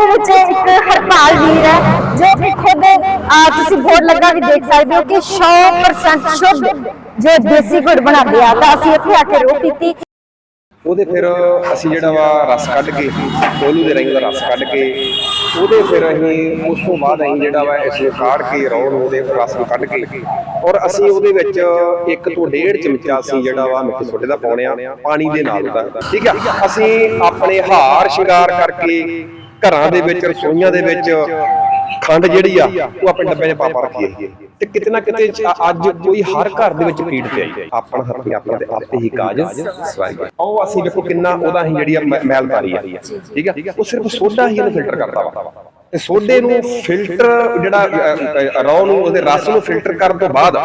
ਦੇ ਵਿੱਚ ਇੱਕ ਹਰਪਾਲ ਵੀਰ ਹੈ, ਜੋ ਕਿ ਖੁਦ ਤੁਸੀਂ ਬੋਰਡ ਲੱਗਾ ਵੀ ਦੇਖ ਸਕਦੇ ਹੋ ਕਿ 100% ਸ਼ੁੱਧ ਜੋ ਦੇਸੀ ਗੁੜ ਬਣਾਉਂਦੇ ਆ, ਤਾਂ ਅਸੀਂ ਇੱਥੇ ਆ ਕੇ ਰੋਕ ਕੀਤੀ। ਉਹਦੇ ਫਿਰ ਅਸੀਂ ਜਿਹੜਾ ਵਾ ਰਸ ਕੱਢ ਕੇ ਕੋਲੂ ਦੇ ਰੰਗ ਦਾ ਰਸ ਕੱਢ ਕੇ, ਉਹਦੇ ਫਿਰ ਅਸੀਂ ਉਸ ਤੋਂ ਬਾਅਦ ਅਸੀਂ ਜਿਹੜਾ ਵਾ ਇਸ ਨੂੰ ਕਾੜ ਕੇ ਰੌਣ ਉਹਦੇ ਰਸ ਨੂੰ ਕੱਢ ਕੇ, ਔਰ ਅਸੀਂ ਉਹਦੇ ਵਿੱਚ ਇੱਕ ਤੋਂ ਡੇਢ ਚਮਚਾ ਅਸੀਂ ਜਿਹੜਾ ਵਾ ਮਿੱਠੇ ਸੋਡੇ ਦਾ ਪਾਉਣੇ ਆ, ਪਾਣੀ ਦੇ ਨਾਲ ਉਹਦਾ। ਠੀਕ ਆ? ਅਸੀਂ ਆਪਣੇ ਹਾਰ ਸ਼ਿੰਗਾਰ ਕਰਕੇ ਘਰਾਂ ਦੇ ਵਿੱਚ ਰਸੋਈਆਂ ਦੇ ਵਿੱਚ ਖੰਡ ਜਿਹੜੀ ਆ ਉਹ ਆਪਣੇ ਡੱਬੇ 'ਚ ਪਾ ਪਾ ਰੱਖੀਏ ਤੇ ਕਿਤੇ ਨਾ ਕਿਤੇ ਅੱਜ ਕੋਈ ਹਰ ਘਰ ਦੇ ਵਿੱਚ ਪੀੜ ਤੇ ਆਈ ਆਪਣਾ ਹੱਥੀ ਆਪਣਾ ਤੇ ਆਪੇ ਹੀ ਕਾਜ ਸਵਾਈ ਉਹ ਅਸੀਂ ਵੇਖੋ ਕਿੰਨਾ ਉਹਦਾ ਹੀ ਜਿਹੜੀ ਮੈਲ ਤਾਰੀ ਆ ਠੀਕ ਆ? ਉਹ ਸਿਰਫ ਸੋਡਾ ਹੀ ਇਹਨੂੰ ਫਿਲਟਰ ਕਰਦਾ ਵਾ। ਤੇ ਸੋਡੇ ਨੂੰ ਫਿਲਟਰ ਜਿਹੜਾ ਰੌ ਨੂੰ, ਉਹਦੇ ਰਸ ਨੂੰ ਫਿਲਟਰ ਕਰਨ ਤੋਂ ਬਾਅਦ,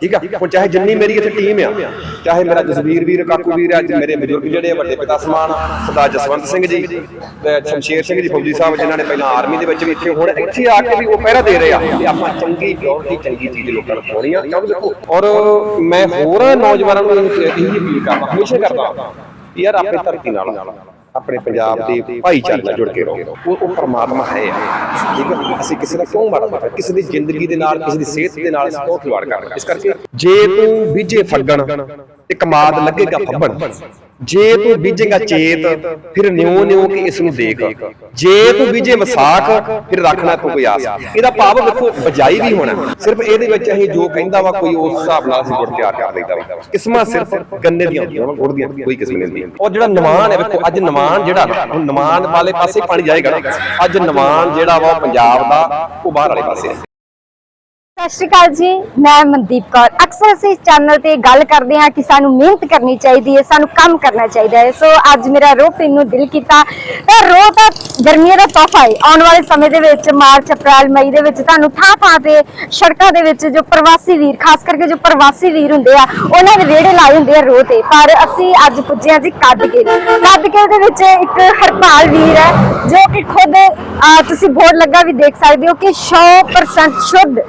ਠੀਕ ਆ? ਹੁਣ ਚਾਹੇ ਜਿੰਨੀ ਮੇਰੀ ਇੱਥੇ ਟੀਮ ਆ, ਚਾਹੇ ਮੇਰਾ ਜਸਵੀਰ ਵੀਰ, ਕਾਕੂ ਵੀਰ ਅੱਜ ਮੇਰੇ ਬਜ਼ੁਰਗ ਜਿਹੜੇ ਵੱਡੇ ਪਿਤਾ ਸਮਾਨ, ਸਰਦਾਰ ਜਸਵੰਤ ਸਿੰਘ ਜੀ ਤੇ ਸ਼ਮਸ਼ੇਰ ਸਿੰਘ ਜੀ, ਫੌਜੀ ਸਾਹਿਬ ਜਿਨ੍ਹਾਂ ਨੇ ਪਹਿਲਾਂ ਆਰਮੀ ਦੇ ਵਿੱਚ ਵੀ ਇੱਥੇ, ਹੁਣ ਇੱਥੇ ਆ ਕੇ ਵੀ ਉਹ ਪਹਿਰਾ ਦੇ ਰਹੇ ਆ ਕਿ ਆਪਾਂ ਚੰਗੀ ਬਹੁਤ ਹੀ ਚੰਗੀ ਚੀਜ਼ ਲੋਕਾਂ ਨੂੰ ਖਵਾਉਣੀ ਆ। ਕਿਉਂਕਿ ਦੇਖੋ? ਔਰ ਮੈਂ ਹੋਰ ਨੌਜਵਾਨਾਂ ਨੂੰ ਇਹ ਇਹੀ ਅਪੀਲ ਕਰਦਾ, ਹਮੇਸ਼ਾ ਕਰਦਾ, ਯਾਰ ਆਪਣੀ ਧਰਤੀ ਨਾਲ ਆਪਣੇ ਪੰਜਾਬ ਦੇ ਭਾਈਚਾਰੇ ਨਾਲ ਜੁੜ ਕੇ ਰਹੋ। ਉਹ ਉਹ ਪਰਮਾਤਮਾ ਹੈ। ਆ। ਠੀਕ ਹੈ? ਅਸੀਂ ਕਿਸੇ ਦਾ ਕਿਉਂ ਮਾੜਾ ਮਾੜਾ ਕਿਸੇ ਦੀ ਜ਼ਿੰਦਗੀ ਦੇ ਨਾਲ ਕਿਸੇ ਦੀ ਸਿਹਤ ਦੇ ਨਾਲ ਅਸੀਂ ਕਿਉਂ ਖਿਲਵਾੜ ਕਰਨਾ ਇਸ ਕਰਕੇ ਜੇ ਤੂੰ ਬੀਜੇ ਫੱਗਣ ਤੇ ਕਮਾਦ ਲੱਗੇਗਾ ਫੱਬਣ ਜੇ ਤੂੰ ਬੀਜੇਗਾ ਚੇਤ ਫਿਰ ਨਿਉ ਨਿਉ ਕਿ ਇਸ ਨੂੰ ਦੇਖ। ਜੇ ਤੂੰ ਬੀਜੇ ਵਿਸਾਖ ਫਿਰ ਰੱਖਣਾ ਤੂੰ ਕੋਈ ਆਸ। ਇਹਦਾ ਭਾਵ ਵੇਖੋ ਬਜਾਈ ਵੀ ਹੋਣਾ। ਸਿਰਫ ਇਹਦੇ ਵਿੱਚ ਅਸੀਂ ਜੋ ਕਹਿੰਦਾ ਵਾ ਕੋਈ ਉਸ ਹਿਸਾਬ ਨਾਲ ਅਸੀਂ ਗੁੜ ਤਿਆਰ ਕਰ ਲਈਦਾ ਵਾ। ਕਿਸਮਾਂ ਸਿਰਫ ਗੰਨੇ ਦੀਆਂ ਹੁੰਦੀਆਂ ਵਾ ਗੁੜ ਦੀਆਂ ਕੋਈ ਕਿਸਮ ਨਹੀਂ ਹੁੰਦੀ। ਔਰ ਜਿਹੜਾ ਨਵਾਨ ਹੈ ਵੇਖੋ ਅੱਜ ਨਵਾਨ ਜਿਹੜਾ ਨਾ, ਨਵਾਨ ਵਾਲੇ ਪਾਸੇ ਪਾਣੀ ਜਾਏਗਾ ਅੱਜ ਨਵਾਨ ਜਿਹੜਾ ਵਾ ਪੰਜਾਬ ਦਾ ਉਹ ਬਾਹਰ ਵਾਲੇ ਪਾਸੇ। ਸਤਿ ਸ਼੍ਰੀ ਅਕਾਲ ਜੀ, ਮੈਂ ਮਨਦੀਪ ਕੌਰ। ਅਕਸਰ ਅਸੀਂ ਚੈਨਲ ਤੇ ਗੱਲ ਕਰਦੇ ਹਾਂ ਕਿ ਸਾਨੂੰ ਮਿਹਨਤ ਕਰਨੀ ਚਾਹੀਦੀ ਹੈ, ਸਾਨੂੰ ਕੰਮ ਕਰਨਾ ਚਾਹੀਦਾ ਹੈ। ਸੋ ਅੱਜ ਮੇਰਾ ਰੋਹ ਪੀਣ ਨੂੰ ਦਿਲ ਕੀਤਾ। ਤਾਂ ਰੋਹ ਤਾਂ ਗਰਮੀਆਂ ਦਾ ਤੋਹਫਾ ਹੈ। ਆਉਣ ਵਾਲੇ ਸਮੇਂ ਦੇ ਵਿੱਚ, ਮਾਰਚ, ਅਪ੍ਰੈਲ, ਮਈ ਦੇ ਵਿੱਚ ਤੁਹਾਨੂੰ ਥਾਂ ਥਾਂ ਤੇ ਸੜਕਾਂ ਦੇ ਵਿੱਚ ਜੋ ਪ੍ਰਵਾਸੀ ਵੀਰ, ਖਾਸ ਕਰਕੇ ਜੋ ਪ੍ਰਵਾਸੀ ਵੀਰ ਹੁੰਦੇ ਆ, ਉਹਨਾਂ ਦੇ ਵਿਹੜੇ ਲਾਏ ਹੁੰਦੇ ਆ ਰੋਹ ਤੇ। ਪਰ ਅਸੀਂ ਅੱਜ ਪੁੱਜੇ ਹਾਂ ਜੀ ਕੱਦਕੇ ਕੱਦਕੇ ਦੇ ਵਿੱਚ ਇੱਕ ਹਰਪਾਲ ਵੀਰ ਹੈ, ਜੋ ਕਿ ਖੁਦ ਤੁਸੀਂ ਬੋਰਡ ਲੱਗਾ ਵੀ ਦੇਖ ਸਕਦੇ ਹੋ ਕਿ 100% ਸ਼ੁੱਧ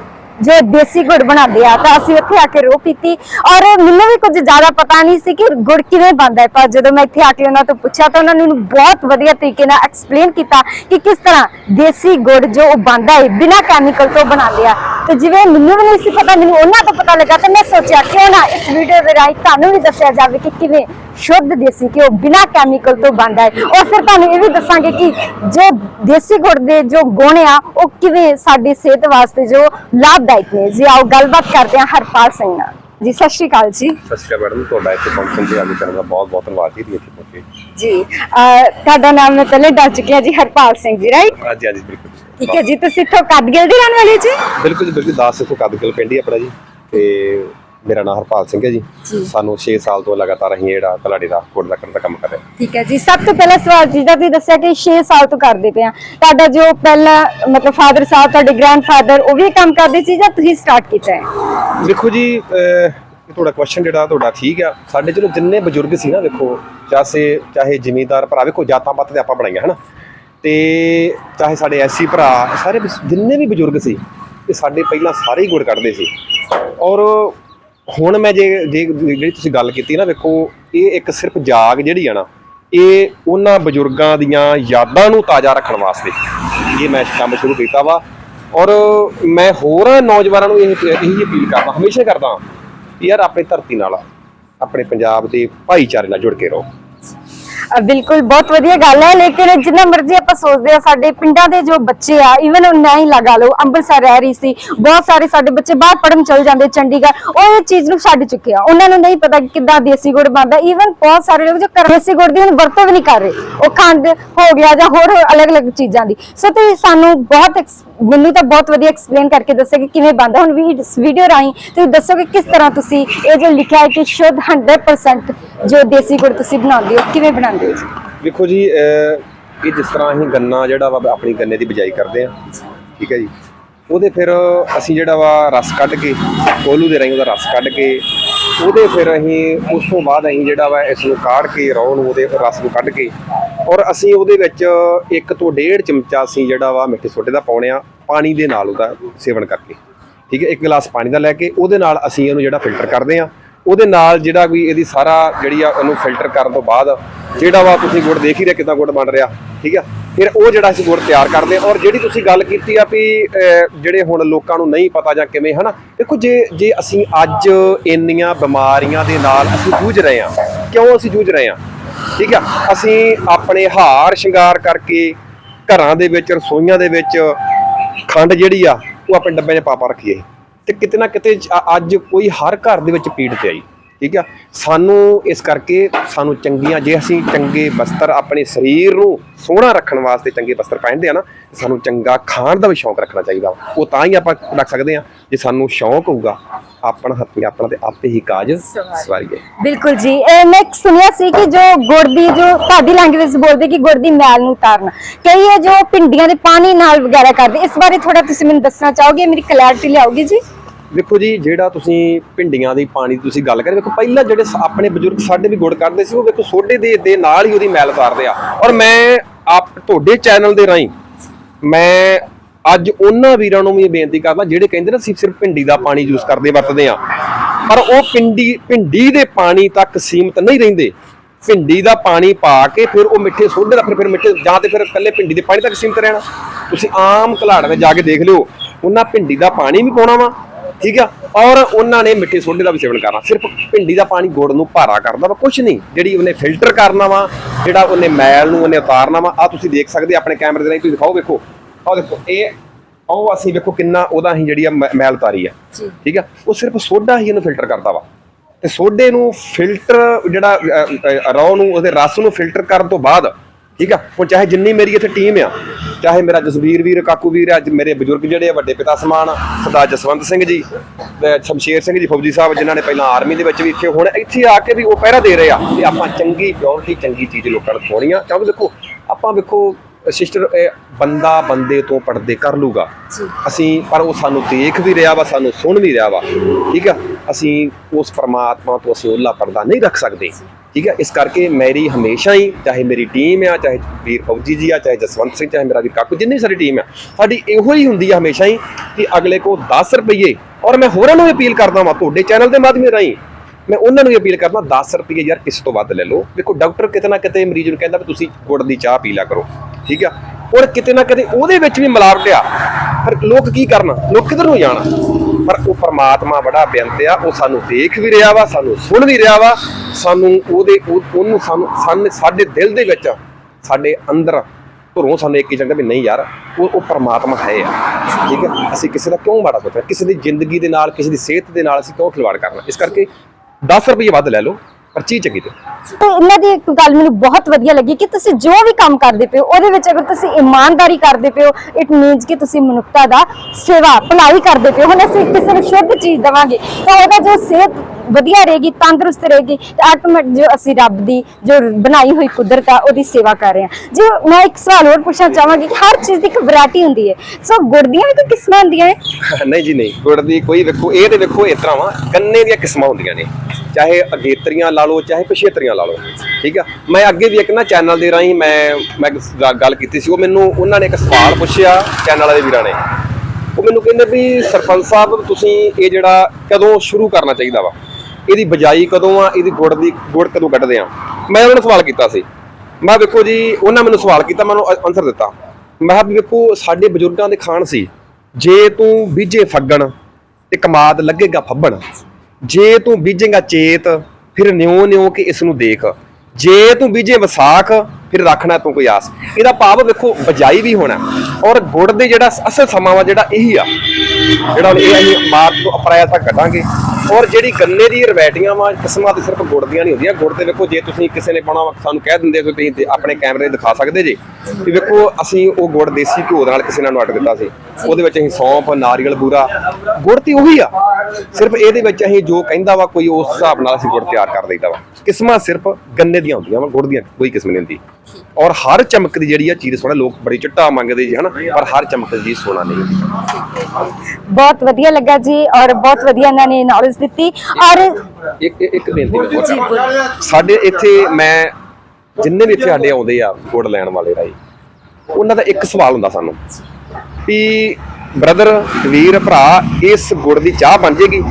ਜੋ ਦੇਸੀ ਗੁੜ ਬਣਾਉਂਦੇ ਆ ਤਾਂ ਅਸੀਂ ਉੱਥੇ ਆ ਕੇ ਰੋ ਪੀਤੀ। ਔਰ ਮੈਨੂੰ ਵੀ ਕੁਝ ਜ਼ਿਆਦਾ ਪਤਾ ਨਹੀਂ ਸੀ ਕਿ ਗੁੜ ਕਿਵੇਂ ਬਣਦਾ ਹੈ। ਪਰ ਜਦੋਂ ਮੈਂ ਇੱਥੇ ਆ ਕੇ ਉਹਨਾਂ ਤੋਂ ਪੁੱਛਿਆ ਤਾਂ ਉਹਨਾਂ ਨੇ ਮੈਨੂੰ ਬਹੁਤ ਵਧੀਆ ਤਰੀਕੇ ਨਾਲ ਐਕਸਪਲੇਨ ਕੀਤਾ ਕਿ ਕਿਸ ਤਰ੍ਹਾਂ ਦੇਸੀ ਗੁੜ ਜੋ ਉਹ ਬਣਦਾ ਹੈ, ਬਿਨਾਂ ਕੈਮੀਕਲ ਤੋਂ ਬਣਾਉਂਦੇ ਆ ਤੇ ਜਿਵੇਂ ਮੈਨੂੰ ਵੀ ਨਹੀਂ ਸੀ ਪਤਾ, ਮੈਨੂੰ ਉਹਨਾਂ ਤੋਂ ਪਤਾ ਲੱਗਾ ਤਾਂ ਮੈਂ ਸੋਚਿਆ, ਕਿਉਂ ਨਾ ਇਸ ਵੀਡੀਓ ਦੇ ਰਾਹੀਂ ਤੁਹਾਨੂੰ ਵੀ ਦੱਸਿਆ ਜਾਵੇ ਕਿ ਕਿਵੇਂ ਸ਼ੁੱਧ ਦੇਸੀ ਘਿਓ ਬਿਨਾਂ ਕੈਮੀਕਲ ਤੋਂ ਬਣਦਾ ਹੈ। ਔਰ ਫਿਰ ਤੁਹਾਨੂੰ ਇਹ ਵੀ ਦੱਸਾਂਗੇ ਕਿ ਜੋ ਦੇਸੀ ਗੁੜ ਦੇ ਜੋ ਗੁਣ ਆ, ਉਹ ਕਿਵੇਂ ਸਾਡੀ ਸਿਹਤ ਵਾਸਤੇ ਜੋ ਲਾਭਦਾਇਕ ਨੇ। ਜੀ ਆਓ ਗੱਲਬਾਤ ਕਰਦੇ ਹਾਂ ਹਰਪਾਲ ਸਿੰਘ ਨਾਲ। ਜੀ ਸਤਿ ਸ਼੍ਰੀ ਅਕਾਲ ਜੀ। ਸਤਿ ਸ਼੍ਰੀ ਅਕਾਲ ਮੈਡਮ ਤੁਹਾਡਾ ਇੱਥੇ ਪਹੁੰਚਣ ਤੇ ਕਰਨ ਦਾ ਬਹੁਤ ਬਹੁਤ ਧੰਨਵਾਦ ਜੀ ਇੱਥੇ ਪਹੁੰਚੇ। ਜੀ ਤੁਹਾਡਾ ਨਾਮ ਮੈਂ ਪਹਿਲੇ ਦੱਸ ਚੁੱਕੀ ਹਾਂ ਜੀ ਹਰਪਾਲ ਸਿੰਘ ਜੀ ਰਾਈਟ ਹਾਂਜੀ ਹਾਂਜੀ ਬਿਲਕੁਲ ਠੀਕ ਹੈ ਜੀ ਤੁਸੀਂ ਇੱਥੋਂ ਕਦਗਿਲ ਦੇ ਰਹਿਣ ਵਾਲੇ ਜੀ? ਬਿਲਕੁਲ ਜੀ ਬਿਲਕੁਲ 10 ਤੋਂ ਕਦਕਲ ਪਿੰਡ ਹੀ ਆਪਣਾ ਜੀ। ਤੇ ਮੇਰਾ ਨਾਮ ਹਰਪਾਲ ਸਿੰਘ ਹੈ ਜੀ। ਸਾਨੂੰ 6 ਸਾਲ ਤੋਂ ਲਗਾਤਾਰ ਅਸੀਂ ਜਿਹੜਾ ਕਲਾੜੀ ਦਾ ਕੋਡ ਦਾ ਕਰਨ ਦਾ ਕੰਮ ਕਰ ਰਹੇ ਹਾਂ। ਠੀਕ ਹੈ ਜੀ। ਸਭ ਤੋਂ ਪਹਿਲਾ ਸਵਾਲ ਜਿਹਦਾ ਤੁਸੀਂ ਦੱਸਿਆ ਕਿ 6 ਸਾਲ ਤੋਂ ਕਰਦੇ ਪਏ ਆ। ਤੁਹਾਡਾ ਜੋ ਪਹਿਲਾ ਮਤਲਬ ਫਾਦਰ ਸਾਹਿਬ ਤੁਹਾਡੇ ਗ੍ਰੈਂਡਫਾਦਰ ਉਹ ਵੀ ਇਹ ਕੰਮ ਕਰਦੇ ਸੀ ਜਾਂ ਤੁਸੀਂ ਸਟਾਰਟ ਕੀਤਾ ਹੈ? ਦੇਖੋ ਜੀ ਅਹ, ਇਹ ਤੁਹਾਡਾ ਕੁਐਸਚਨ ਜਿਹੜਾ ਤੁਹਾਡਾ ਠੀਕ ਆ। ਸਾਡੇ ਚਲੋ ਜਿੰਨੇ ਬਜ਼ੁਰਗ ਸੀ ਨਾ ਵੇਖੋ ਚਾਹੇ ਚਾਹੇ ਜ਼ਿਮੀਂਦਾਰ ਭਰਾ ਵੇਖੋ ਜਾਤਾਂ ਪਾਤ ਤੇ ਆਪਾਂ ਬਣਾਈਆਂ ਹਨਾ? ਤੇ ਚਾਹੇ ਸਾਡੇ ਐਸੀ ਭਰਾ ਸਾਰੇ ਬਸ- ਜਿੰਨੇ ਵੀ ਬਜ਼ੁਰਗ ਸੀ ਇਹ ਸਾਡੇ ਪਹਿਲਾਂ ਸਾਰੇ ਹੀ ਗੁੜ ਕੱਢਦੇ ਸੀ। ਔਰ ਹੁਣ ਮੈਂ ਜੇ ਜੇ ਜਿਹੜੀ ਤੁਸੀਂ ਗੱਲ ਕੀਤੀ ਨਾ, ਵੇਖੋ, ਇਹ ਇੱਕ ਸਿਰਫ ਜਾਗ ਜਿਹੜੀ ਆ ਨਾ, ਇਹ ਉਹਨਾਂ ਬਜ਼ੁਰਗਾਂ ਦੀਆਂ ਯਾਦਾਂ ਨੂੰ ਤਾਜ਼ਾ ਰੱਖਣ ਵਾਸਤੇ ਇਹ ਮੈਂ ਕੰਮ ਸ਼ੁਰੂ ਕੀਤਾ ਵਾ। ਔਰ ਮੈਂ ਹੋਰ ਨੌਜਵਾਨਾਂ ਨੂੰ ਇਹ ਇਹੀ ਅਪੀਲ ਕਰਦਾ, ਹਮੇਸ਼ਾ ਕਰਦਾ ਕਿ ਯਾਰ ਆਪਣੀ ਧਰਤੀ ਨਾਲ ਆਪਣੇ ਪੰਜਾਬ ਦੇ ਭਾਈਚਾਰੇ ਨਾਲ ਜੁੜ ਕੇ ਰਹੋ। ਬਿਲਕੁਲ, ਬਹੁਤ ਵਧੀਆ ਗੱਲ ਹੈ, ਲੇਕਿਨ ਜਿੰਨਾ ਮਰਜ਼ੀ ਆਪਾਂ ਸੋਚਦੇ ਆ ਸਾਡੇ ਪਿੰਡਾਂ ਦੇ ਜੋ ਬੱਚੇ ਆ ਇਵਨ ਮੈਂ ਹੀ ਲਗਾ ਲਓ, ਅੰਮ੍ਰਿਤਸਰ ਰਹਿ ਰਹੀ ਸੀ, ਬਹੁਤ ਸਾਰੇ ਸਾਡੇ ਬੱਚੇ ਬਾਹਰ ਪੜਨ ਚਲ ਜਾਂਦੇ, ਚੰਡੀਗੜ੍ਹ, ਉਹ ਇਹ ਚੀਜ਼ ਨੂੰ ਛੱਡ ਚੁੱਕੇ ਆ, ਉਹਨਾਂ ਨੂੰ ਨਹੀਂ ਪਤਾ ਕਿ ਕਿੱਦਾਂ ਦੇਸੀ ਗੁੜ ਬਣਦਾ ਇਵਨ ਬਹੁਤ ਸਾਰੇ ਲੋਕ ਜੋ ਘਰ ਦੇਸੀ ਗੁੜ ਦੀ ਹੁਣ ਵਰਤੋਂ ਵੀ ਨਹੀਂ ਕਰ ਰਹੇ, ਉਹ ਖੰਡ ਹੋ ਗਿਆ ਜਾਂ ਹੋਰ ਅਲੱਗ-ਅਲੱਗ ਚੀਜ਼ਾਂ ਦੀ। ਸੋ ਤੇ ਸਾਨੂੰ ਬਹੁਤ ਮੈਨੂੰ ਤਾਂ ਬਹੁਤ ਵਧੀਆ ਐਕਸਪਲੇਨ ਕਰਕੇ ਦੱਸਿਆ ਕਿ ਕਿਵੇਂ ਬਣਦਾ। ਹੁਣ ਵੀ ਇਸ ਵੀਡੀਓ ਰਾਹੀਂ ਤੁਸੀਂ ਦੱਸੋ ਕਿ ਕਿਸ ਤਰ੍ਹਾਂ ਤੁਸੀਂ ਇਹ ਜੋ ਲਿਖਿਆ ਹੈ ਕਿ ਸ਼ੁੱਧ 100% ਜੋ ਦੇਸੀ ਗੁੜ ਤੁਸੀਂ ਬਣਾਉਂਦੇ ਹੋ, ਕਿਵੇਂ ਬਣਾਉਂਦੇ ਹੋ ਜੀ? ਵੇਖੋ ਜੀ ਇਹ ਜਿਸ ਤਰ੍ਹਾਂ ਅਸੀਂ ਗੰਨਾ ਜਿਹੜਾ ਵਾ ਆਪਣੀ ਗੰਨੇ ਦੀ ਬਿਜਾਈ ਕਰਦੇ ਆ ਠੀਕ ਹੈ ਜੀ। ਉਹਦੇ ਫਿਰ ਅਸੀਂ ਜਿਹੜਾ ਵਾ ਰਸ ਕੱਢ ਕੇ, ਕੋਲੂ ਦੇ ਰਾਹੀਂ ਦਾ ਰਸ ਕੱਢ ਕੇ, ਉਹਦੇ ਫਿਰ ਅਸੀਂ ਉਸ ਤੋਂ ਬਾਅਦ ਅਸੀਂ ਜਿਹੜਾ ਵਾ ਇਸ ਨੂੰ ਕਾੜ ਕੇ ਰੌ ਨੂੰ ਉਹਦੇ ਰਸ ਨੂੰ ਕੱਢ ਕੇ, ਔਰ ਅਸੀਂ ਉਹਦੇ ਵਿੱਚ ਇੱਕ ਤੋਂ ਡੇਢ ਚਮਚਾ ਅਸੀਂ ਜਿਹੜਾ ਵਾ ਮਿੱਠੇ ਸੋਡੇ ਦਾ ਪਾਉਣੇ ਆ ਪਾਣੀ ਦੇ ਨਾਲ ਉਹਦਾ ਸੇਵਨ ਕਰਕੇ। ਠੀਕ ਹੈ, ਇੱਕ ਗਲਾਸ ਪਾਣੀ ਦਾ ਲੈ ਕੇ ਉਹਦੇ ਨਾਲ ਅਸੀਂ ਇਹਨੂੰ ਜਿਹੜਾ ਫਿਲਟਰ ਕਰਦੇ ਆ ਉਹਦੇ ਨਾਲ ਜਿਹੜਾ ਵੀ ਇਹਦੀ ਸਾਰਾ ਜਿਹੜੀ ਆ ਉਹਨੂੰ ਫਿਲਟਰ ਕਰਨ ਤੋਂ ਬਾਅਦ ਜਿਹੜਾ ਵਾ ਤੁਸੀਂ ਗੁੜ ਦੇਖ ਹੀ ਰਿਹਾ ਕਿਦਾਂ ਗੁੜ ਬਣ ਰਿਹਾ, ਠੀਕ ਆ? ਫਿਰ ਉਹ ਜਿਹੜਾ ਅਸੀਂ ਗੁੜ ਤਿਆਰ ਕਰਦੇ ਹਾਂ ਔਰ ਜਿਹੜੀ ਤੁਸੀਂ ਗੱਲ ਕੀਤੀ ਆ ਵੀ ਜਿਹੜੇ ਹੁਣ ਲੋਕਾਂ ਨੂੰ ਨਹੀਂ ਪਤਾ ਜਾਂ ਕਿਵੇਂ, ਹਨਾ? ਦੇਖੋ ਜੇ ਜੇ ਅਸੀਂ ਅੱਜ ਇੰਨੀਆਂ ਬਿਮਾਰੀਆਂ ਦੇ ਨਾਲ ਅਸੀਂ ਜੂਝ ਰਹੇ ਹਾਂ, ਕਿਉਂ ਅਸੀਂ ਜੂਝ ਰਹੇ ਹਾਂ? ਠੀਕ ਆ, ਅਸੀਂ ਆਪਣੇ ਹਾਰ ਸ਼ਿੰਗਾਰ ਕਰਕੇ ਘਰਾਂ ਦੇ ਵਿੱਚ, ਰਸੋਈਆਂ ਦੇ ਵਿੱਚ ਖੰਡ ਜਿਹੜੀ ਆ, ਉਹ ਆਪਣੇ ਡੱਬੇ 'ਚ ਪਾ ਪਾ ਰੱਖੀਏ ਤੇ ਕਿਤੇ ਨਾ ਕਿਤੇ ਅੱਜ ਕੋਈ ਹਰ ਘਰ ਦੇ ਵਿੱਚ ਪੀੜਤ ਜੀ ਠੀਕ ਆ? ਸਾਨੂੰ ਇਸ ਕਰਕੇ ਸਾਨੂੰ ਚੰਗੀਆਂ ਜੇ ਅਸੀਂ ਚੰਗੇ ਵਸਤਰ ਆਪਣੇ ਸਰੀਰ ਨੂੰ ਸੋਹਣਾ ਰੱਖਣ ਵਾਸਤੇ ਚੰਗੇ ਵਸਤਰ ਪਹਿਨਦੇ ਆ ਨਾ ਸਾਨੂੰ ਚੰਗਾ ਖਾਣ ਦਾ ਵੀ ਸ਼ੌਂਕ ਰੱਖਣਾ ਚਾਹੀਦਾ। ਉਹ ਤਾਂ ਹੀ ਆਪਾਂ ਰੱਖ ਸਕਦੇ ਆ। ਜੇ ਸਾਨੂੰ ਸ਼ੌਂਕ ਹੋਊਗਾ ਆਪਣਾ ਹੱਥੀ ਆਪਣਾ ਤੇ ਆਪੇ ਹੀ ਕਾਜ ਸਵਾਰੀਏ। ਬਿਲਕੁਲ ਜੀ। ਮੈਂ ਸੁਣਿਆ ਸੀ ਕਿ ਜੋ ਗੁੜ ਦੀ ਜੋ ਤੁਹਾਡੀ ਲੈਂਗੁਏਜ ਬੋਲਦੇ ਕਿ ਗੁੜ ਦੀ ਮੈਲ ਨੂੰ ਉਤਾਰਨਾ। ਕਈ ਹੈ ਜੋ ਪਿੰਡੀਆਂ ਦੇ ਪਾਣੀ ਨਾਲ ਵਗੈਰਾ ਕਰਦੇ ਇਸ ਬਾਰੇ ਥੋੜਾ ਤੁਸੀਂ ਮੈਨੂੰ ਦੱਸਣਾ ਚਾਹੋਗੇ? ਮੇਰੀ ਕਲੈਰਿਟੀ ਲਿਆਓਗੇ ਜੀ। ਵੇਖੋ ਜੀ, ਜਿਹੜਾ ਤੁਸੀਂ ਭਿੰਡੀਆਂ ਦੀ ਪਾਣੀ ਦੀ ਤੁਸੀਂ ਗੱਲ ਕਰੇ, ਵੇਖੋ ਪਹਿਲਾਂ ਜਿਹੜੇ ਆਪਣੇ ਬਜ਼ੁਰਗ ਸਾਡੇ ਵੀ ਗੁੜ ਕਰਦੇ ਸੀ, ਉਹ ਵੇਖੋ ਸੋਡੇ ਦੇ ਦੇ ਨਾਲ ਹੀ ਉਹਦੀ ਮੈਲ ਉਤਾਰਦੇ ਆ। ਔਰ ਮੈਂ ਆਪ ਤੁਹਾਡੇ ਚੈਨਲ ਦੇ ਰਾਹੀਂ ਮੈਂ ਅੱਜ ਉਹਨਾਂ ਵੀਰਾਂ ਨੂੰ ਵੀ ਬੇਨਤੀ ਕਰਦਾ, ਜਿਹੜੇ ਕਹਿੰਦੇ ਨੇ ਅਸੀਂ ਸਿਰਫ ਭਿੰਡੀ ਦਾ ਪਾਣੀ ਯੂਜ਼ ਕਰਦੇ, ਵਰਤਦੇ ਆ। ਪਰ ਉਹ ਪਿੰਡੀ, ਭਿੰਡੀ ਦੇ ਪਾਣੀ ਤੱਕ ਸੀਮਤ ਨਹੀਂ ਰਹਿੰਦੇ। ਭਿੰਡੀ ਦਾ ਪਾਣੀ ਪਾ ਕੇ ਫਿਰ ਉਹ ਮਿੱਠੇ ਸੋਡੇ ਦਾ ਫਿਰ ਫਿਰ ਮਿੱਠੇ ਜਾਂ ਤੇ ਫਿਰ ਇਕੱਲੇ ਭਿੰਡੀ ਦੇ ਪਾਣੀ ਤੱਕ ਸੀਮਤ ਰਹਿਣਾ। ਤੁਸੀਂ ਆਮ ਘਲਾੜ ਵਿੱਚ ਜਾ ਕੇ ਦੇਖ ਲਿਓ, ਉਹਨਾਂ ਭਿੰਡੀ ਦਾ ਪਾਣੀ ਵੀ ਪਾਉਣਾ ਵਾ। ਠੀਕ ਆ? ਔਰ ਉਹਨਾਂ ਨੇ ਮਿੱਠੇ ਸੋਡੇ ਦਾ ਵੀ ਸੇਵਨ ਕਰਨਾ। ਸਿਰਫ ਭਿੰਡੀ ਦਾ ਪਾਣੀ ਗੁੜ ਨੂੰ ਭਾਰਾ ਕਰਦਾ ਵਾ ਕੁਝ ਨਹੀਂ। ਜਿਹੜੀ ਉਹਨੇ ਫਿਲਟਰ ਕਰਨਾ ਵਾ ਜਿਹੜਾ ਉਹਨੇ ਮੈਲ ਨੂੰ ਉਹਨੇ ਉਤਾਰਨਾ ਵਾ ਆ ਤੁਸੀਂ ਦੇਖ ਸਕਦੇ ਆਪਣੇ ਕੈਮਰੇ ਦੇ ਰਾਹੀਂ ਤੁਸੀਂ ਦਿਖਾਓ ਵੇਖੋ। ਆਹ ਦੇਖੋ ਇਹ ਉਹ ਅਸੀਂ ਵੇਖੋ ਕਿੰਨਾ ਉਹਦਾ ਹੀ ਜਿਹੜੀ ਆ ਮੈਲ ਉਤਾਰੀ ਆ। ਠੀਕ ਆ? ਉਹ ਸਿਰਫ ਸੋਡਾ ਹੀ ਇਹਨੂੰ ਫਿਲਟਰ ਕਰਦਾ ਵਾ। ਤੇ ਸੋਡੇ ਨੂੰ ਫਿਲਟਰ ਜਿਹੜਾ ਰੌ ਨੂੰ ਉਹਦੇ ਰਸ ਨੂੰ ਫਿਲਟਰ ਕਰਨ ਤੋਂ ਬਾਅਦ ਠੀਕ ਆ? ਹੁਣ ਚਾਹੇ ਜਿੰਨੀ ਮੇਰੀ ਇੱਥੇ ਟੀਮ ਆ ਚਾਹੇ ਮੇਰਾ ਜਸਵੀਰ ਵੀਰ ਕਾਕੂ ਵੀਰ ਅੱਜ ਮੇਰੇ ਬਜ਼ੁਰਗ ਜਿਹੜੇ ਆ ਵੱਡੇ ਪਿਤਾ ਸਮਾਨ ਸਰਦਾਰ ਜਸਵੰਤ ਸਿੰਘ ਜੀ ਤੇ ਸ਼ਮਸ਼ੇਰ ਸਿੰਘ ਜੀ ਫੌਜੀ ਸਾਹਿਬ ਜਿਨ੍ਹਾਂ ਨੇ ਪਹਿਲਾਂ ਆਰਮੀ ਦੇ ਵਿੱਚ ਵੀ ਇੱਥੇ ਹੁਣ ਇੱਥੇ ਆ ਕੇ ਵੀ ਉਹ ਪਹਿਰਾ ਦੇ ਰਹੇ ਆ ਕਿ ਆਪਾਂ ਚੰਗੀ ਪਿਓਰਟੀ ਚੰਗੀ ਚੀਜ਼ ਲੋਕਾਂ ਨੂੰ ਖਵਾਉਣੀ ਆ। ਕਿਉਂਕਿ ਦੇਖੋ ਆਪਾਂ ਵੇਖੋ ਸਿਸਟਰ ਬੰਦਾ ਬੰਦੇ ਤੋਂ ਪਰਦੇ ਕਰ ਲੂਗਾ। ਅਸੀਂ ਪਰ ਉਹ ਸਾਨੂੰ ਦੇਖ ਵੀ ਰਿਹਾ ਵਾ ਸਾਨੂੰ ਸੁਣ ਵੀ ਰਿਹਾ ਵਾ। ਠੀਕ ਆ? ਅਸੀਂ ਉਸ ਪਰਮਾਤਮਾ ਤੋਂ ਅਸੀਂ ਉਹਲਾ ਪਰਦਾ ਨਹੀਂ ਰੱਖ ਸਕਦੇ। ਠੀਕ ਹੈ? ਇਸ ਕਰਕੇ ਮੇਰੀ ਹਮੇਸ਼ਾ ਹੀ ਚਾਹੇ ਮੇਰੀ ਟੀਮ ਆ, ਚਾਹੇ ਵੀਰ ਫੌਜੀ ਜੀ ਆ, ਚਾਹੇ ਜਸਵੰਤ ਸਿੰਘ, ਚਾਹੇ ਮੇਰਾ ਵੀ ਕਾਕੂ, ਜਿੰਨੀ ਸਾਡੀ ਟੀਮ ਆ, ਸਾਡੀ ਇਹੋ ਹੀ ਹੁੰਦੀ ਆ ਹਮੇਸ਼ਾ ਹੀ ਕਿ ਅਗਲੇ ਕੋ 10 ਰੁਪਏ ਔਰ ਮੈਂ ਹੋਰਾਂ ਨੂੰ ਵੀ ਅਪੀਲ ਕਰਦਾ ਵਾਂ, ਤੁਹਾਡੇ ਚੈਨਲ ਦੇ ਮਾਧਿਅਮ ਰਾਹੀਂ ਮੈਂ ਉਹਨਾਂ ਨੂੰ ਵੀ ਅਪੀਲ ਕਰਦਾ 10 ਰੁਪਏ ਯਾਰ ਕਿਸ ਤੋਂ ਵੱਧ ਲੈ ਲਓ। ਦੇਖੋ, ਡਾਕਟਰ ਕਿਤੇ ਨਾ ਕਿਤੇ ਮਰੀਜ਼ ਨੂੰ ਕਹਿੰਦਾ ਵੀ ਤੁਸੀਂ ਗੁੜ ਦੀ ਚਾਹ ਪੀ ਲਿਆ ਕਰੋ। ਠੀਕ ਆ? ਔਰ ਕਿਤੇ ਨਾ ਕਿਤੇ ਉਹਦੇ ਵਿੱਚ ਵੀ ਮਿਲਾਵਟ ਆ। ਪਰ ਲੋਕ ਕੀ ਕਰਨ? ਲੋਕ ਕਿੱਧਰ ਨੂੰ ਜਾਣਾ? ਪਰ ਉਹ ਪਰਮਾਤਮਾ ਬੜਾ ਬੇਅੰਤ ਆ, ਉਹ ਸਾਨੂੰ ਦੇਖ ਵੀ ਰਿਹਾ ਵਾ, ਸਾਨੂੰ ਸੁਣ ਵੀ ਰਿਹਾ ਵਾ, ਸਾਨੂੰ ਉਹਦੇ ਉਹਨੂੰ ਸਾਨੂੰ ਸਾਨੂੰ ਸਾਡੇ ਦਿਲ ਦੇ ਵਿੱਚ, ਸਾਡੇ ਅੰਦਰ ਧਰੋਂ ਸਾਨੂੰ ਇੱਕ ਹੀ ਚੰਗਾ ਵੀ ਨਹੀਂ ਯਾਰ, ਉਹ ਉਹ ਪਰਮਾਤਮਾ ਹੈ ਆ, ਠੀਕ ਹੈ ਅਸੀਂ ਕਿਸੇ ਦਾ ਕਿਉਂ ਮਾੜਾ ਸੋਚਣਾ? ਕਿਸੇ ਦੀ ਜ਼ਿੰਦਗੀ ਦੇ ਨਾਲ, ਕਿਸੇ ਦੀ ਸਿਹਤ ਦੇ ਨਾਲ ਅਸੀਂ ਕਿਉਂ ਖਿਲਵਾੜ ਕਰਨਾ? ਇਸ ਕਰਕੇ 10 ਰੁਪਏ ਵੱਧ ਲੈ ਲਓ। ਪਰ ਚੀਜ਼ ਚੰਗੀ ਤੇ ਇਹਨਾਂ ਦੀ ਇੱਕ ਗੱਲ ਮੈਨੂੰ ਬਹੁਤ ਵਧੀਆ ਲੱਗੀ ਕਿ ਤੁਸੀਂ ਜੋ ਵੀ ਕੰਮ ਕਰਦੇ ਪਿਓ ਉਹਦੇ ਵਿੱਚ ਅਗਰ ਤੁਸੀਂ ਇਮਾਨਦਾਰੀ ਕਰਦੇ ਪਿਓ ਇਟ ਮੀਨਸ ਕਿ ਤੁਸੀਂ ਮਨੁੱਖਤਾ ਦਾ ਸੇਵਾ, ਭਲਾਈ ਕਰਦੇ ਪਿਓ ਹੁਣ ਅਸੀਂ ਕਿਸੇ ਨੂੰ ਸ਼ੁੱਧ ਚੀਜ਼ ਦਵਾਂਗੇ ਤਾਂ ਉਹਦਾ ਜੋ ਸਿਹਤ ਵਧੀਆ ਰਹੇਗੀ, ਤੰਦਰੁਸਤ ਰਹੇਗੀ, ਤੇ ਆਟੋਮੈਟ ਜੋ ਅਸੀਂ ਰੱਬ ਦੀ ਜੋ ਬਣਾਈ ਹੋਈ ਕੁਦਰਤ ਆ, ਉਹਦੀ ਸੇਵਾ ਕਰ ਰਹੇ ਹਾਂ। ਜੋ ਮੈਂ ਇੱਕ ਸਵਾਲ ਹੋਰ ਪੁੱਛਣਾ ਚਾਹਾਂਗੀ ਕਿ ਹਰ ਚੀਜ਼ ਦੀ ਇੱਕ ਵੈਰਾਈਟੀ ਹੁੰਦੀ ਹੈ। ਸੋ ਗੁੜ ਦੀਆਂ ਵੀ ਕੋਈ ਕਿਸਮਾਂ ਹੁੰਦੀਆਂ ਹੈ ਨਹੀਂ ਜੀ, ਨਹੀਂ। ਗੁੜ ਦੀ ਕੋਈ ਵੇਖੋ, ਇਹ ਤੇ ਵੇਖੋ, ਇਸ ਤਰ੍ਹਾਂ ਵਾ ਗੰਨੇ ਦੀਆਂ ਕਿਸਮਾਂ ਹੁੰਦੀਆਂ ਨੇ। ਚਾਹੇ ਅਗੇਤਰੀਆਂ ਲਾ ਲਓ, ਚਾਹੇ ਪਛੇਤਰੀਆਂ ਲਾ ਲਓ, ਠੀਕ ਆ? ਮੈਂ ਅੱਗੇ ਵੀ ਇੱਕ ਨਾ ਚੈਨਲ ਦੇ ਰਾਹੀਂ ਮੈਂ ਮੈਂ ਗੱਲ ਕੀਤੀ ਸੀ। ਉਹ ਮੈਨੂੰ ਉਹਨਾਂ ਨੇ ਇੱਕ ਸਵਾਲ ਪੁੱਛਿਆ ਚੈਨਲ ਵਾਲੇ ਵੀਰਾਂ ਨੇ। ਉਹ ਮੈਨੂੰ ਕਹਿੰਦੇ ਵੀ, ਸਰਪੰਚ ਸਾਹਿਬ, ਤੁਸੀਂ ਇਹ ਜਿਹੜਾ ਕਦੋਂ ਸ਼ੁਰੂ ਕਰਨਾ ਚਾਹੀਦਾ ਵਾ? ਇਹਦੀ ਬਜਾਈ ਕਦੋਂ ਆ, ਇਹਦੀ ਗੁੜ ਦੀ, ਗੁੜ ਕਦੋਂ ਕੱਢਦੇ ਆ? ਮੈਂ ਉਹਨਾਂ ਨੂੰ ਸਵਾਲ ਕੀਤਾ ਸੀ। ਮੈਂ ਵੇਖੋ ਜੀ, ਉਹਨਾਂ ਮੈਨੂੰ ਸਵਾਲ ਕੀਤਾ, ਮੈਂ ਉਹਨੂੰ ਆਨਸਰ ਦਿੱਤਾ। ਮੈਂ ਕਿਹਾ ਵੀ ਵੇਖੋ, ਸਾਡੇ ਬਜ਼ੁਰਗਾਂ ਦੇ ਖਾਣ ਸੀ। ਜੇ ਤੂੰ ਬੀਜੇ ਫੱਗਣ, ਤੇ ਕਮਾਦ ਲੱਗੇਗਾ ਫੱਬਣ। ਜੇ ਤੂੰ ਬੀਜੇਗਾ ਚੇਤ, ਫਿਰ ਨਿਉ ਨਿਉ ਕੇ ਇਸ ਨੂੰ ਦੇਖ। ਜੇ ਤੂੰ ਬੀਜੇ ਵਿਸਾਖ, ਫਿਰ ਰੱਖਣਾ ਤੂੰ ਕੋਈ ਆਸ। ਇਹਦਾ ਭਾਵ ਵੇਖੋ, ਬਜਾਈ ਵੀ ਹੋਣਾ। ਔਰ ਗੁੜ ਦੇ ਜਿਹੜਾ ਅਸਲ ਸਮਾਂ ਵਾ, ਜਿਹੜਾ ਇਹੀ ਆ। ਜਿਹੜਾ ਹੁਣ ਇਹ ਅਸੀਂ ਮਾਰਚ ਤੋਂ ਅਪ੍ਰੈਲ ਤੱਕ ਕੱਢਾਂਗੇ। ਔਰ ਜਿਹੜੀ ਗੰਨੇ ਦੀ ਰਵੈਟੀਆਂ ਵਾ ਕਿਸਮਾਂ ਤੇ ਸਿਰਫ ਗੁੜ ਦੀਆਂ ਨਹੀਂ ਹੁੰਦੀਆਂ। ਗੁੜ ਤੇ ਵੇਖੋ ਜੇ ਤੁਸੀਂ ਕਿਸੇ ਨੇ ਪਾਉਣਾ ਵਾ, ਸਾਨੂੰ ਕਹਿ ਦਿੰਦੇ ਹੋ ਤੁਸੀਂ ਆਪਣੇ ਕੈਮਰੇ ਦਿਖਾ ਸਕਦੇ ਜੇ। ਕਿ ਵੇਖੋ ਅਸੀਂ ਉਹ ਗੁੜ ਦੇਸੀ ਘਿਓ ਨਾਲ ਕਿਸੇ ਨਾਲ ਨੱਟ ਦਿੱਤਾ ਸੀ। ਉਹਦੇ ਵਿੱਚ ਅਸੀਂ ਸੌਂਫ ਨਾਰੀਅਲ ਬੂਰਾ ਗੁੜ ਤੇ ਉਹੀ ਆ। ਸਿਰਫ ਇਹਦੇ ਵਿੱਚ ਅਸੀਂ ਜੋ ਕਹਿੰਦਾ ਵਾ ਕੋਈ ਉਸ ਹਿਸਾਬ ਨਾਲ ਅਸੀਂ ਗੁੜ ਤਿਆਰ ਕਰ ਦਈਦਾ ਵਾ। ਕਿਸਮਾਂ ਸਿਰਫ ਗੰਨੇ ਦੀਆਂ ਹੁੰਦੀਆਂ ਵਾ ਗੁੜ ਦੀਆਂ ਕੋਈ ਕਿਸਮ ਨਹੀਂ ਹੁੰਦੀ। ਔਰ ਹਰ ਚਮਕ ਦੀ ਜਿਹੜੀ ਆ ਚੀਜ਼ ਸੋਹਣਾ ਲੋਕ ਬੜੀ ਚਿੱਟਾ ਮੰਗਦੇ ਜੀ ਹਨਾ? ਪਰ ਹਰ ਚਮਕ ਦੀ ਚੀਜ਼ ਸੋਹਣਾ ਨਹੀਂ ਬਹੁਤ ਵਧੀਆ ਲੱਗਾ ਜੀ ਔਰ ਬਹੁਤ ਵਧੀਆ ਇਹਨਾਂ ਨੇ ਨੌਲੇਜ ਦਿੱਤੀ ਔਰ ਇੱਕ ਇੱਕ- ਬੇਨਤੀ ਹੋਰ। ਜੀ ਬੋਲੋ ਸਾਡੇ ਇੱਥੇ ਮੈਂ ਜਿੰਨੇ ਵੀ ਇੱਥੇ ਸਾਡੇ ਆਉਂਦੇ ਆ ਗੁੜ ਲੈਣ ਵਾਲੇ ਰਾਈ ਉਹਨਾਂ ਦਾ ਇੱਕ ਸਵਾਲ ਹੁੰਦਾ ਸਾਨੂੰ ਵੀ ਬ੍ਰਦਰ ਵੀਰ ਭਰਾ ਇਸ ਗੁੜ ਦੀ ਚਾਹ ਬਣ ਜੇਗੀ?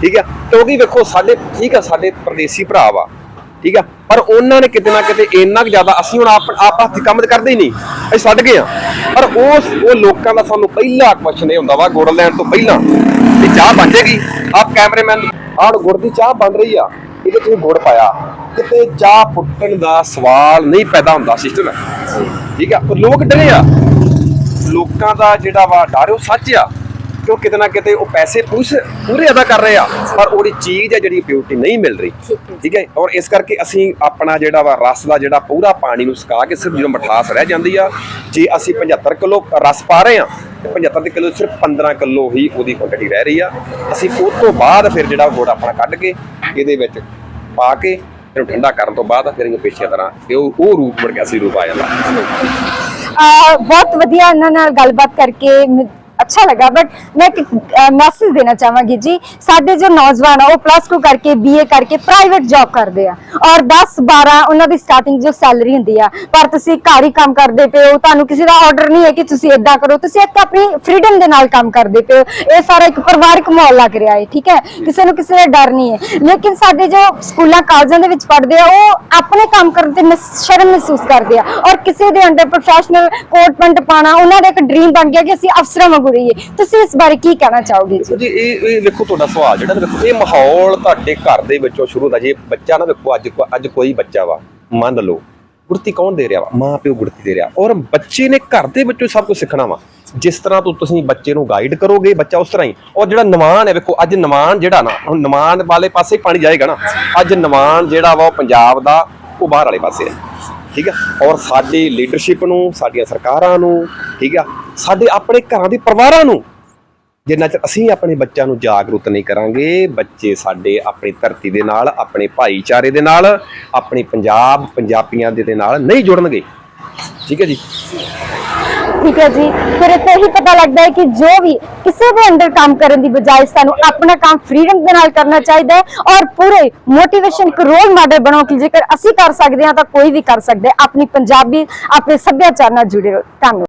ਠੀਕ ਆ? ਕਿਉਂਕਿ ਵੇਖੋ ਸਾਡੇ ਠੀਕ ਆ ਸਾਡੇ ਪ੍ਰਦੇਸੀ ਭਰਾ ਵਾ। ਠੀਕ ਆ? ਪਰ ਉਹਨਾਂ ਨੇ ਕਿਤੇ ਨਾ ਕਿਤੇ ਇੰਨਾ ਕੁ ਜ਼ਿਆਦਾ, ਅਸੀਂ ਹੁਣ ਆਪ ਆਪ ਹੱਥ ਕੰਮ ਕਰਦੇ ਹੀ ਨਹੀਂ। ਅਸੀਂ ਛੱਡ ਗਏ ਆ ਪਰ ਉਸ ਉਹ ਲੋਕਾਂ ਦਾ ਸਾਨੂੰ ਪਹਿਲਾ ਕੁਐਸਚਨ ਇਹ ਹੁੰਦਾ ਵਾ, ਗੁੜ ਲੈਣ ਤੋਂ ਪਹਿਲਾਂ, ਵੀ ਚਾਹ ਬਣ ਜੇਗੀ ਆਪ ਕੈਮਰਾਮੈਨ, ਆਹ ਗੁੜ ਦੀ ਚਾਹ ਬਣ ਰਹੀ ਆ। ਇਹਦੇ ਤੁਸੀਂ ਗੁੜ ਪਾਇਆ। ਕਿਤੇ ਚਾਹ ਫੁੱਟਣ ਦਾ ਸਵਾਲ ਨਹੀਂ ਪੈਦਾ ਹੁੰਦਾ ਸਿਸਟਮ ਠੀਕ ਆ? ਪਰ ਲੋਕ ਡਰੇ ਆ। ਲੋਕਾਂ ਦਾ ਜਿਹੜਾ ਵਾ ਡਰ, ਉਹ ਸੱਚ ਆ। ਕਿਉਂ ਕਿਤੇ ਨਾ ਕਿਤੇ ਉਹ ਪੈਸੇ ਪੂਰੇ ਅਦਾ ਕਰ ਰਹੇ ਆ ਪਰ ਉਹਦੀ ਚੀਜ਼ ਹੈ ਜਿਹੜੀ ਪਿਓਰਟੀ ਨਹੀਂ ਮਿਲ ਰਹੀ। ਠੀਕ ਹੈ। ਔਰ ਇਸ ਕਰਕੇ ਅਸੀਂ ਆਪਣਾ ਜਿਹੜਾ ਵਾ ਰਸ ਦਾ ਜਿਹੜਾ ਪੂਰਾ ਪਾਣੀ ਨੂੰ ਸੁਕਾ ਕੇ ਸਿਰਫ ਜਦੋਂ ਮਠਾਸ ਰਹਿ ਜਾਂਦੀ ਆ ਜੇ ਅਸੀਂ 75 ਕਿਲੋ ਰਸ ਪਾ ਰਹੇ ਆ ਤੇ 75 ਕਿਲੋ ਸਿਰਫ 15 ਕਿਲੋ ਹੀ ਉਹਦੀ ਕੁਆਂਟੀਟੀ ਰਹਿ ਰਹੀ ਆ। ਅਸੀਂ ਉਸ ਤੋਂ ਬਾਅਦ ਫਿਰ ਜਿਹੜਾ ਗੁੜ ਆਪਣਾ ਕੱਢ ਕੇ ਇਹਦੇ ਵਿੱਚ ਪਾ ਕੇ ਇਹਨੂੰ ਠੰਡਾ ਕਰਨ ਤੋਂ ਬਾਅਦ ਫਿਰ ਇਹ ਪੇਸ਼ੀਆਂ ਤਰ੍ਹਾਂ ਇਹ ਉਹ ਉਹ ਰੂਪ ਬਣ ਅਸਲੀ ਰੂਪ ਆ ਜਾਂਦਾ। ਬਹੁਤ ਵਧੀਆ ਇਹਨਾਂ ਨਾਲ ਗੱਲਬਾਤ ਕਰਕੇ ਮ- ਅੱਛਾ ਲੱਗਾ ਬਟ ਮੈਂ ਇੱਕ ਮੈਸੇਜ ਦੇਣਾ ਚਾਹਾਂਗੀ ਜੀ। ਸਾਡੇ ਜੋ ਨੌਜਵਾਨ ਆ, ਉਹ ਪਲੱਸ 2 ਕਰਕੇ ਬੀਏ ਕਰਕੇ ਪ੍ਰਾਈਵੇਟ ਜੌਬ ਕਰਦੇ ਆ। ਔਰ 10 12 ਉਹਨਾਂ ਦੀ ਸਟਾਰਟਿੰਗ ਜੋ ਸੈਲਰੀ ਹੁੰਦੀ ਆ, ਪਰ ਤੁਸੀਂ ਘਰ ਹੀ ਕੰਮ ਕਰਦੇ ਪਏ ਹੋ, ਤੁਹਾਨੂੰ ਕਿਸੇ ਦਾ ਆਰਡਰ ਨਹੀਂ ਹੈ ਕਿ ਤੁਸੀਂ ਇਦਾਂ ਕਰੋ। ਤੁਸੀਂ ਇੱਕ ਆਪਣੀ ਫ੍ਰੀडम ਦੇ ਨਾਲ ਕੰਮ ਕਰਦੇ ਪਏ ਹੋ। ਇਹ ਸਾਰਾ ਇੱਕ ਪਰਿਵਾਰਕ ਮਾਹੌਲ ਲੱਗ ਰਿਹਾ ਹੈ, ਠੀਕ ਹੈ? ਕਿਸੇ ਨੂੰ ਕਿਸੇ ਦਾ ਡਰ ਨਹੀਂ ਹੈ। ਲੇਕਿਨ ਸਾਡੇ ਜੋ ਸਕੂਲਾਂ, ਕਾਲਜਾਂ ਦੇ ਵਿੱਚ ਪੜ੍ਹਦੇ ਆ, ਉਹ ਆਪਣੇ ਕੰਮ ਕਰਨ ਤੇ ਸ਼ਰਮ ਮਹਿਸੂਸ ਕਰਦੇ ਆ। ਔਰ ਕਿਸੇ ਦੇ ਅੰਡਰ ਪ੍ਰੋਫੈਸ਼ਨਲ ਕੋਟ ਪੈਂਟ ਪਾਣਾ ਉਹਨਾਂ ਦਾ ਇੱਕ ਡ੍ਰੀਮ ਬਣ ਗਿਆ ਕਿ ਅਸੀਂ ਅਫਸਰਾਂ ਵਾਂਗੂ ਰਹੀਏ ਤੁਸੀਂ ਇਸ ਬਾਰੇ ਕੀ ਕਹਿਣਾ ਚਾਹੋਗੇ ਜੀ? ਜੀ, ਇਹ ਇਹ ਵੇਖੋ ਤੁਹਾਡਾ ਸਵਾਲ ਜਿਹੜਾ ਵੇਖੋ ਇਹ ਮਾਹੌਲ ਤੁਹਾਡੇ ਘਰ ਦੇ ਵਿੱਚੋਂ ਸ਼ੁਰੂ ਹੁੰਦਾ ਜੇ। ਬੱਚਾ ਨਾ ਵੇਖੋ ਅੱਜ ਅੱਜ ਕੋਈ ਬੱਚਾ ਵਾ, ਮੰਨ ਲਓ, ਗੁੜਤੀ ਕੌਣ ਦੇ ਰਿਹਾ ਵਾ? ਮਾਂ ਪਿਓ ਗੁੜਤੀ ਦੇ ਰਿਹਾ। ਔਰ ਬੱਚੇ ਨੇ ਘਰ ਦੇ ਵਿੱਚੋਂ ਸਭ ਕੁਝ ਸਿੱਖਣਾ ਵਾ। ਜਿਸ ਤਰ੍ਹਾਂ ਤੋਂ ਤੁਸੀਂ ਬੱਚੇ ਨੂੰ ਗਾਈਡ ਕਰੋਗੇ, ਬੱਚਾ ਉਸ ਤਰ੍ਹਾਂ ਹੀ। ਔਰ ਜਿਹੜਾ ਨਿਮਾਣ ਹੈ, ਵੇਖੋ, ਅੱਜ ਨਿਮਾਣ ਜਿਹੜਾ ਨਾ, ਹੁਣ ਨਿਮਾਣ ਵਾਲੇ ਪਾਸੇ ਪਾਣੀ ਜਾਏਗਾ ਨਾ। ਅੱਜ ਨਿਮਾਣ ਜਿਹੜਾ ਵਾ, ਉਹ ਪੰਜਾਬ ਦਾ, ਉਹ ਬਾਹਰ ਵਾਲੇ ਪਾਸੇ ਹੈ। ਠੀਕ ਆ? ਔਰ ਸਾਡੀ ਲੀਡਰਸ਼ਿਪ ਨੂੰ, ਸਾਡੀਆਂ ਸਰਕਾਰਾਂ ਨੂੰ, ਠੀਕ ਆ? ਸਾਡੇ ਆਪਣੇ ਘਰਾਂ ਦੇ ਪਰਿਵਾਰਾਂ ਨੂੰ ਜਿੰਨਾ ਚਿਰ ਅਸੀਂ ਆਪਣੇ ਬੱਚਿਆਂ ਨੂੰ ਜਾਗਰੂਕ ਨਹੀਂ ਕਰਾਂਗੇ, ਬੱਚੇ ਸਾਡੇ ਆਪਣੀ ਧਰਤੀ ਦੇ ਨਾਲ, ਆਪਣੇ ਭਾਈਚਾਰੇ ਦੇ ਨਾਲ, ਆਪਣੇ ਪੰਜਾਬ ਪੰਜਾਬੀਆਂ ਦੇ ਨਾਲ ਨਹੀਂ ਜੁੜਨਗੇ। ਠੀਕ ਹੈ ਜੀ? ਠੀਕ ਹੈ ਜੀ? ਫਿਰ ਇੱਥੇ ਹੀ ਪਤਾ ਲੱਗਦਾ ਹੈ ਕਿ ਜੋ ਵੀ ਕਿਸੇ ਦੇ ਅੰਦਰ ਕੰਮ ਕਰਨ ਦੀ ਬਜਾਏ ਸਾਨੂੰ ਆਪਣਾ ਕੰਮ ਫ੍ਰੀडम ਦੇ ਨਾਲ ਕਰਨਾ ਚਾਹੀਦਾ ਹੈ ਔਰ ਪੂਰੇ ਮੋਟੀਵੇਸ਼ਨ ਇੱਕ ਰੋਲ ਮਾਡਲ ਬਣੋ ਕਿ ਜੇਕਰ ਅਸੀਂ ਕਰ ਸਕਦੇ ਹਾਂ ਤਾਂ ਕੋਈ ਵੀ ਕਰ ਸਕਦਾ ਹੈ। ਆਪਣੀ ਪੰਜਾਬੀ, ਆਪਣੇ ਸੱਭਿਆਚਾਰ ਨਾਲ ਜੁੜੇ ਰਹੋ। ਧੰਨਵਾਦ।